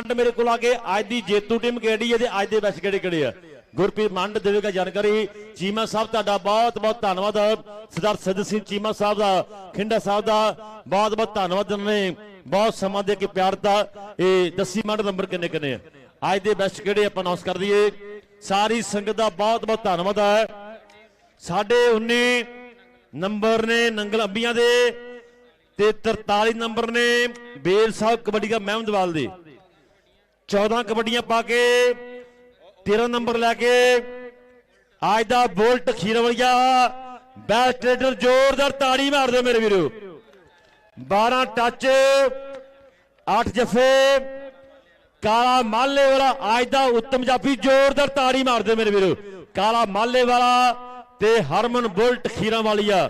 ਮੰਡ ਮੇਰੇ ਕੋਲ ਆ ਕੇ ਅੱਜ ਦੀ ਜੇਤੂ ਟੀਮ ਕਿਹੜੀ ਹੈ ਤੇ ਅੱਜ ਦੇ ਬੈਸਟ ਕਿਹੜੇ ਕਿਹੜੇ ਆ? ਗੁਰਪ੍ਰੀਤ ਮੰਡ ਦੇਵੇਗਾ ਜਾਣਕਾਰੀ, ਚੀਮਾ ਸਾਹਿਬ ਤੁਹਾਡਾ ਬਹੁਤ ਬਹੁਤ ਧੰਨਵਾਦ। ਸਰਦਾਰ ਸਦ ਸਿੰਘ ਚੀਮਾ ਸਾਹਿਬ ਦਾ, ਖਿੰਡਾ ਸਾਹਿਬ ਦਾ ਬਹੁਤ ਬਹੁਤ ਧੰਨਵਾਦ ਨੇ ਬਹੁਤ ਸਮਾਂ ਦੇ ਕੇ ਪਿਆਰ ਦਿੱਤਾ। ਇਹ ਦੱਸੀ ਮੰਡ ਨੰਬਰ ਕਿੰਨੇ ਕਿੰਨੇ ਆ? ਅੱਜ ਦੇ ਬੈਸਟ ਕਿਹੜੇ ਆਪਾਂ ਅਨਾਉਂਸ ਕਰ ਦਈਏ। ਸਾਰੀ ਸੰਗਤ ਦਾ ਬਹੁਤ ਬਹੁਤ ਧੰਨਵਾਦ ਹੈ। ਸਾਡੇ 19 ਨੰਬਰ ਨੇ ਨੰਗਲ ਅੰਬੀਆਂ ਦੇ ਤੇ 43 ਨੰਬਰ ਨੇ ਬੇਲ ਸਾਹਿਬ ਕਬੱਡੀ ਦਾ ਮਹਿਮਦਵਾਲ ਦੇ। 14 ਕਬੱਡੀਆਂ ਪਾ ਕੇ 13 ਨੰਬਰ ਲੈ ਕੇ ਅੱਜ ਦਾ ਬੋਲਟ ਖੀਰਵਲੀਆ ਬੈਸਟ ਟ੍ਰੇਡਰ ਜ਼ੋਰਦਾਰ ਤਾੜੀ ਮਾਰ ਦਿਓ ਮੇਰੇ ਵੀਰੋ। 12 ਟੱਚ 8 ਜਫੇ, ਕਾਲਾ ਮਾਲੇ ਵਾਲਾ ਅੱਜ ਦਾ ਉੱਤਮ ਜਾਫੀ ਜ਼ੋਰਦਾਰ ਤਾੜੀ ਮਾਰ ਦਿਓ ਮੇਰੇ ਵੀਰੋ। ਕਾਲਾ ਮਾਲੇ ਵਾਲਾ ਤੇ ਹਰਮਨ ਬੁਲਟ ਖੀਰਾਂ ਵਾਲੀਆ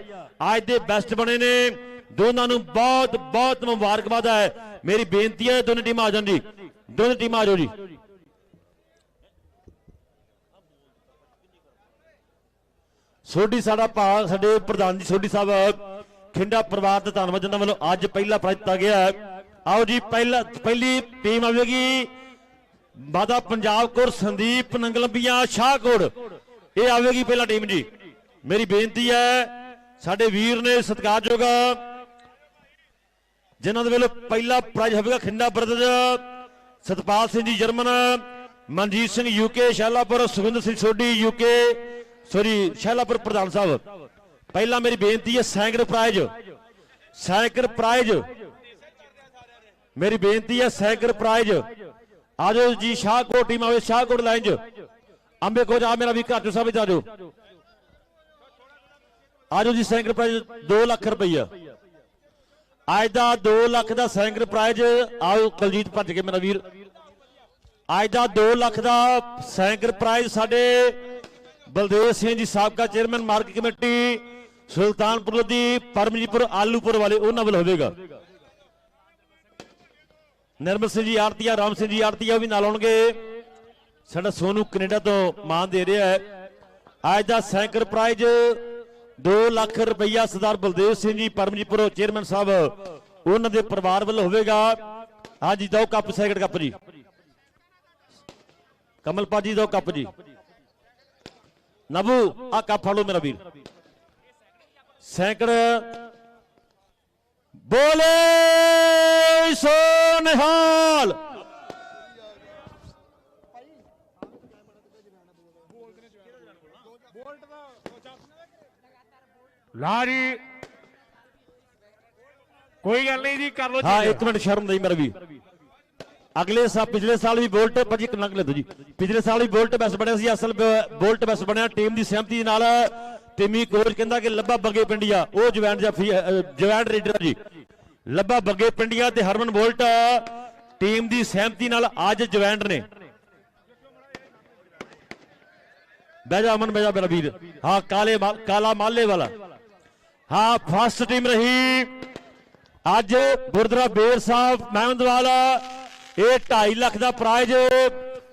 ਅੱਜ ਦੇ ਬੈਸਟ ਬਣੇ ਨੇ। ਦੋਨਾਂ ਨੂੰ ਬਹੁਤ ਬਹੁਤ ਮੁਬਾਰਕਬਾਦ ਹੈ। ਮੇਰੀ ਬੇਨਤੀ ਹੈ ਦੋਨੇ ਟੀਮਾਂ ਆ ਜਾਣ ਜੀ ਦੋਨੇ ਟੀਮਾਂ ਆ ਜਾਓ ਜੀ। ਸੋਢੀ ਸਾਡਾ ਭਾਗ ਸਾਡੇ ਪ੍ਰਧਾਨ ਜੀ ਸੋਢੀ ਸਾਹਿਬ, ਖਿੰਡਾ ਪਰਿਵਾਰ ਦਾ ਧੰਨਵਾਦ ਜਿਨ੍ਹਾਂ ਵੱਲੋਂ ਅੱਜ ਪਹਿਲਾ ਪ੍ਰਾਈਜ਼ ਦਿੱਤਾ ਗਿਆ ਆਓ ਜੀ, ਪਹਿਲਾ, ਪਹਿਲੀ ਟੀਮ ਆਵੇਗੀ। ਮਾਦਾ ਪੰਜਾਬ ਕੋਰ ਸੰਦੀਪ ਨੰਗਲੰਬੀਆਂ ਸ਼ਾਹਕੋਟ ਇਹ ਆਵੇਗੀ ਪਹਿਲਾ ਟੀਮ ਜੀ। ਮੇਰੀ ਬੇਨਤੀ ਹੈ, ਸਾਡੇ ਵੀਰ ਨੇ ਸਤਿਕਾਰਯੋਗ ਜਿਨ੍ਹਾਂ ਦੇ ਵੱਲੋਂ ਪਹਿਲਾ ਪ੍ਰਾਈਜ਼ ਹੋਵੇਗਾ ਖਿੰਡਾ brothers Satpal Singh ji German, Manjit Singh UK Shailapur Sukhinder Singh Sodhi UK sorry Shailapur ਪ੍ਰਧਾਨ ਸਾਹਿਬ। ਪਹਿਲਾਂ ਮੇਰੀ ਬੇਨਤੀ ਹੈ, ਸੈਂਕੜ ਪ੍ਰਾਈਜ਼ ਸੈਂਕੜ ਪ੍ਰਾਈਜ਼ ਮੇਰੀ ਬੇਨਤੀ ਹੈ, ਸੈਂਕੜ ਪ੍ਰਾਈਜ਼ ਆਜੋ ਜੀ, ਸ਼ਾਹਕੋਟ ਟੀਮ ਆਵੇ, ਸ਼ਾਹਕੋਟ ਲਾਈਨ 'ਚ। ਅੰਬੇ ਕੋਚ ਆ ਮੇਰਾ ਵੀ ਘਾਟੂ ਸਾਹਿਬ ਇੱਧਰ ਆਜੋ। ਆਜੋ ਜੀ, ਸੈਂਕੜ ਪ੍ਰਾਈਜ਼ 2 ਲੱਖ ਰੁਪਈਆ। ਅੱਜ ਦਾ 2 ਲੱਖ ਦਾ ਸੈਂਕੜ ਪ੍ਰਾਈਜ਼ ਆਓ ਕੁਲਜੀਤ ਭੱਜ ਕੇ ਮੇਰਾ ਵੀਰ। ਅੱਜ ਦਾ 2 ਲੱਖ ਦਾ ਸੈਂਕੜ ਪ੍ਰਾਈਜ਼ ਸਾਡੇ ਬਲਦੇਵ ਸਿੰਘ ਜੀ, ਸਾਬਕਾ ਚੇਅਰਮੈਨ ਮਾਰਕੀਟ ਕਮੇਟੀ ਸੁਲਤਾਨਪੁਰ ਦੀ ਪਰਮਜੀਤਪੁਰ ਆਲੂਪੁਰ ਵਾਲੇ, ਉਹਨਾਂ ਵੱਲ ਹੋਵੇਗਾ। ਨਿਰਮਲ ਸਿੰਘ ਜੀ ਆਰਤੀਆ ਰਾਮ ਸਿੰਘ ਜੀ ਆਰਤੀਆ ਵੀ ਨਾਲ ਆਉਣਗੇ। ਸਾਡਾ ਸੋਨੂ ਕੈਨੇਡਾ ਤੋਂ ਮਾਨ ਦੇ ਰਿਹਾ ਹੈ। ਅੱਜ ਦਾ ਸੈਂਕੜ ਪ੍ਰਾਈਜ਼ 2 ਲੱਖ ਰੁਪਈਆ ਸਰਦਾਰ ਬਲਦੇਵ ਸਿੰਘ ਜੀ, ਪਰਮਜੀਤਪੁਰ ਚੇਅਰਮੈਨ ਸਾਹਿਬ, ਉਹਨਾਂ ਦੇ ਪਰਿਵਾਰ ਵੱਲੋਂ ਹੋਵੇਗਾ। ਹਾਂਜੀ, ਦੋ ਕੱਪ ਸੈਂਕੜ ਕੱਪ ਜੀ। ਕਮਲਪਾਲ ਜੀ, ਦੋ ਕੱਪ ਜੀ। ਨਬੂ, ਆ ਕੱਪ ਫੜੋ ਮੇਰਾ ਵੀਰ। ਸੈਂਕੜ ਬੋਲੇ ਸੋ ਨਿਹਾਲ ਲਾ ਜੀ। ਕੋਈ ਗੱਲ ਨਹੀਂ ਜੀ ਕਰ ਲੋ ਹਾਂ ਇੱਕ ਮਿੰਟ ਸ਼ਰਮ ਨਹੀਂ ਮੇਰਾ ਵੀਰ ਅਗਲੇ ਸਾਲ ਪਿਛਲੇ ਸਾਲ ਵੀ ਬੋਲਟ ਭਾਜੀ ਇੱਕ ਨੰਗ ਲੈ ਦੋ ਜੀ। ਪਿਛਲੇ ਸਾਲ ਵੀ ਬੋਲਟ ਬੈਸਟ ਬਣਿਆ ਸੀ ਅਸਲ ਬੋਲਟ ਬੈਸਟ ਬਣਿਆ ਟੀਮ ਦੀ ਸਹਿਮਤੀ ਨਾਲ। ਟੀਮੀ ਕੋਚ ਕਹਿੰਦਾ ਕਿ ਲੱਭਾ ਬੱਗੇ ਪਿੰਡੀਆ। ਉਹ ਜਵੈਂਟ ਜਾਫੀ ਜਵੈਂਟ ਰੇਡਰ ਜੀ। ਲੱਭਾ ਬੱਗੇ ਪਿੰਡੀਆ ਤੇ ਹਰਮਨ ਬੋਲਟ। ਟੀਮ ਦੀ ਸਹਿਮਤੀ ਨਾਲ ਅੱਜ ਜਵੈਂਟ ਨੇ। ਬਹਿ ਜਾ ਅਮਨ ਬਹਿ ਜਾ ਮੇਰਾ ਵੀਰ। ਹਾਂ ਕਾਲੇ ਕਾਲਾ ਮਾਲੇ ਵਾਲਾ। ਹਾਂ ਫਸਟ ਟੀਮ ਰਹੀ। ਅੱਜ ਗੁਰਦੁਆਰਾ ਬੇਰ ਸਾਹਿਬ ਮਹਿਮਦਵਾਲ ਇਹ 2.5 ਲੱਖ ਦਾ ਪ੍ਰਾਈਜ਼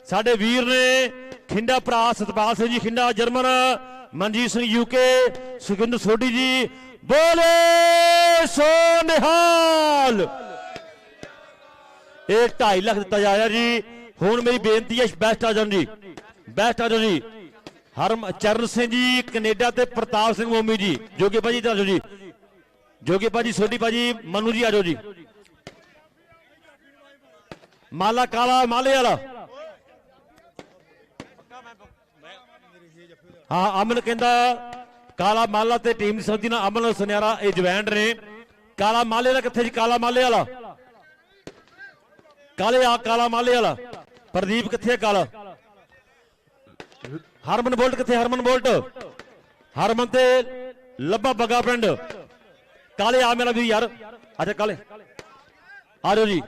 ਸਾਡੇ ਵੀਰ ਨੇ, ਖਿੰਡਾ ਭਰਾ ਸਤਪਾਲ ਸਿੰਘ ਜੀ, ਖਿੰਡਾ ਜਰਮਨ, ਮਨਜੀਤ ਸਿੰਘ ਯੂਕੇ ਸੁਖਿੰਦਰ ਸੋਢੀ ਜੀ, ਬੋਲੇ ਸੋ ਨਿਹਾਲ। ਇਹ 2.5 ਲੱਖ ਦਿੱਤਾ ਜਾ ਰਿਹਾ ਜੀ। ਹੁਣ ਮੇਰੀ ਬੇਨਤੀ ਹੈ ਬੈਸਟ ਆ ਜਾਣ ਜੀ ਬੈਸਟ ਆ ਜਾਣ ਜੀ ਹਰਮ ਚਰਨ ਸਿੰਘ ਜੀ ਕੈਨੇਡਾ ਤੇ ਪ੍ਰਤਾਪ ਸਿੰਘ ਮੋਮੀ ਜੀ। ਜੋਗੇ ਭਾਜੀ, ਇੱਧਰ ਜੀ। ਜੋਗੀ ਭਾਜੀ, ਸੋਢੀ ਭਾਜੀ, ਮਨੂ ਜੀ ਆ ਜੀ। ਮਾਲਾ ਕਾਲਾ, ਮਾਲੇ ਵਾਲਾ। ਹਾਂ, ਅਮਨ ਕਹਿੰਦਾ, ਕਾਲਾ ਮਾਲਾ ਤੇ ਟੀਮ ਦੀ ਨਾਲ ਅਮਨ, ਸੁਨਿਆਰਾ, ਇਹ ਜਵੈਂਡ ਨੇ। ਕਾਲਾ ਮਾਲੇ ਵਾਲਾ ਕਿੱਥੇ ਜੀ? ਕਾਲਾ ਮਾਲੇ ਵਾਲਾ। ਕਾਲੇ ਆ, ਕਾਲਾ ਮਾਲੇ ਵਾਲਾ। ਪ੍ਰਦੀਪ ਕਿੱਥੇ ਹੈ ਕਾਲਾ? ਹਰਮਨ ਬੋਲਟ ਕਿੱਥੇ? ਹਰਮਨ ਬੋਲਟ। ਹਰਮਨ ਤੇ ਲੱਭਾ ਬੱਗਾ ਪਿੰਡ। ਕਾਲੇ ਆ ਮੇਰਾ ਵੀਰ ਯਾਰ। ਅੱਛਾ, ਕਾਲੇ। ਆ ਜਾਓ ਜੀ।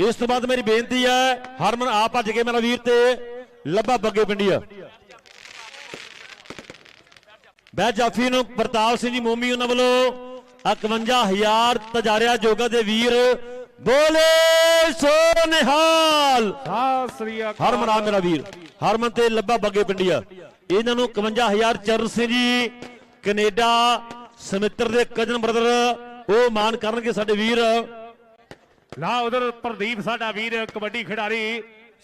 ਇਸ ਤੋਂ ਬਾਅਦ ਮੇਰੀ ਬੇਨਤੀ ਹੈ, ਹਰਮਨ ਆ ਭੱਜ ਕੇ ਮੇਰਾ ਵੀਰ ਤੇ ਲੱਭਾ ਬੱਗੇ ਪਿੰਡੀਆ ਬਹਿ ਜਾਫੀ ਨੂੰ, ਪ੍ਰਤਾਪ ਸਿੰਘ ਜੀ ਮੋਮੀ ਉਹਨਾਂ ਵੱਲੋਂ 51000 ਤਜਾਰਿਆ ਜੋਗਾ ਦੇ ਵੀਰ ਬੋਲੇ ਸੋ ਨਿਹਾਲ। ਹਰਮਨ ਆ ਮੇਰਾ ਵੀਰ। ਹਰਮਨ ਤੇ ਲੱਭਾ ਬੱਗੇ ਪਿੰਡੀਆ। ਇਹਨਾਂ ਨੂੰ 51000 ਚਰਨ ਸਿੰਘ ਜੀ ਕੈਨੇਡਾ ਸਮਿੱਤਰ ਦੇ ਕਜਨ ਬ੍ਰਦਰ ਉਹ ਮਾਨ ਕਰਨਗੇ ਸਾਡੇ ਵੀਰ। ਲਾ ਉਧਰ ਪ੍ਰਦੀਪ ਸਾਡਾ ਵੀਰ ਕਬੱਡੀ ਖਿਡਾਰੀ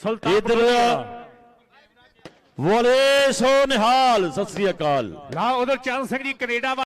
ਸੁਲਤਾਨ ਇਧਰ ਵੋਲੇ ਸੋ ਨਿਹਾਲ ਸਤਿ ਸ੍ਰੀ ਅਕਾਲ। ਲਾ ਉਧਰ ਚਰਨ ਸਿੰਘ ਜੀ ਕੈਨੇਡਾ